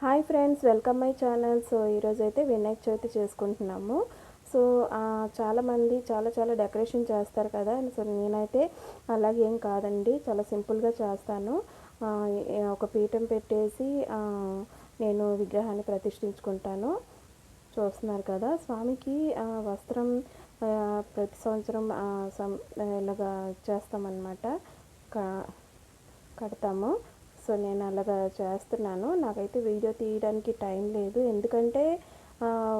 Hi friends welcome my channel. So ఈరోజు అయితే వినాయక చవితి చేసుకుంటున్నాము. సో చాలామంది చాలా చాలా డెకరేషన్ చేస్తారు కదా. సో నేనైతే అలాగేం కాదండి. చాలా సింపుల్గా చేస్తాను. ఒక పీఠం పెట్టేసి నేను విగ్రహాన్ని ప్రతిష్ఠించుకుంటాను. చూస్తున్నారు కదా స్వామికి ఆ, వస్త్రం ప్రతి సంవత్సరం ఆ, ఇలాగా చేస్తామన్నమాట. కడతాము. సో నేను అలాగా చేస్తున్నాను. నాకైతే వీడియో తీయడానికి టైం లేదు. ఎందుకంటే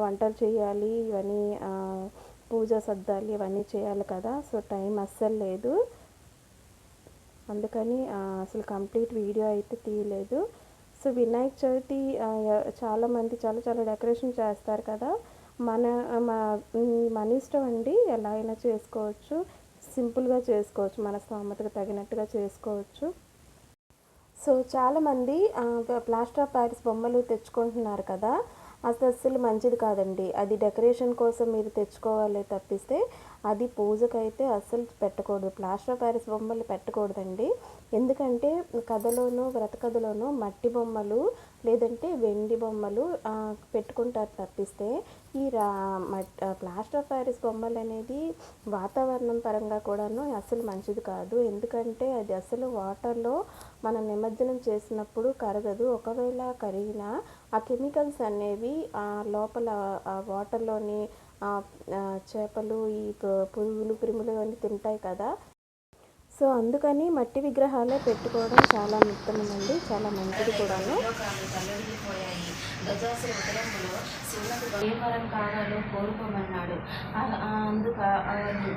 వంటలు చేయాలి ఇవన్నీ పూజ సర్దాలి ఇవన్నీ చేయాలి కదా. సో టైం అస్సలు లేదు. అందుకని అసలు కంప్లీట్ వీడియో అయితే తీయలేదు. సో వినాయక చవితి చాలామంది చాలా చాలా డెకరేషన్ చేస్తారు కదా. మన మా- మన ఇష్టం అండి ఎలా అయినా చేసుకోవచ్చు. సింపుల్గా చేసుకోవచ్చు. మన స్తోమతకు తగినట్టుగా చేసుకోవచ్చు. సో చాలామంది ఆ, ప్లాస్టర్ ఆఫ్ ప్యారిస్ బొమ్మలు తెచ్చుకుంటున్నారు కదా. అసలు అస్సలు మంచిది కాదండి. అది డెకరేషన్ కోసం మీరు తెచ్చుకోవాలి తప్పిస్తే అది పూజకైతే అస్సలు పెట్టకూడదు. ప్లాస్టర్ ఆఫ్ ప్యారిస్ బొమ్మలు పెట్టకూడదండి. ఎందుకంటే కథలోనూ వ్రత కథలోనూ మట్టి బొమ్మలు లేదంటే వెండి బొమ్మలు పెట్టుకుంటారు తప్పిస్తే ఈ రా మట్ ప్లాస్టర్ ఆఫ్ ప్యారిస్ బొమ్మలు అనేది వాతావరణం పరంగా కూడాను అసలు మంచిది కాదు. ఎందుకంటే అది అసలు వాటర్లో మనం నిమజ్జనం చేసినప్పుడు కరగదు. ఒకవేళ కరిగినా ఆ కెమికల్స్ అనేవి ఆ లోపల ఆ వాటర్లోని చేపలు ఈ పురుగులు క్రిములు అన్నీ తింటాయి కదా. సో అందుకని మట్టి విగ్రహాలే పెట్టుకోవడం చాలా ఉత్తమమండి చాలా మంచిది కూడాను. లోకాలు తల్లడిల్లిపోయాయి శివునకు కావాలో కోరుకోమన్నాడు అందుక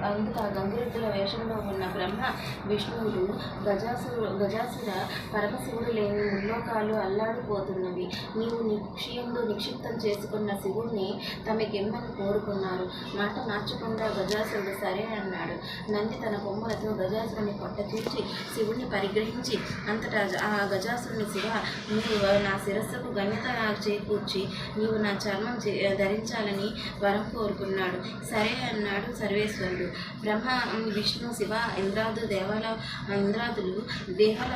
అందుక గంగిరెద్దుల వేషంలో ఉన్న బ్రహ్మ విష్ణువులు గజాసు గజాసుర పరమశివుడు లేని ముల్లోకాలు అల్లాడిపోతున్నవి. నీవు నిక్షయంలో నిక్షిప్తం చేసుకున్న శివుణ్ణి తమకెమ్మని కోరుకున్నారు. మాట మార్చకుండా గజాసురుడు సరే అన్నాడు. నంది తన కొమ్మలతో గజాసురుని కొట్టచూచి శివుణ్ణి పరిగ్రహించి అంతటా ఆ గజాసురుని శివ నీవు నా శిరస్సుకు గణ్యత చేకూర్చి నీవు నా చర్మం ధరించాలని వరం కోరుకున్నాడు. సరే అన్నాడు సర్వేశ్వరుడు. బ్రహ్మ విష్ణు శివ ఇంద్రాదు దేవాల ఇంద్రాదులు దేహాల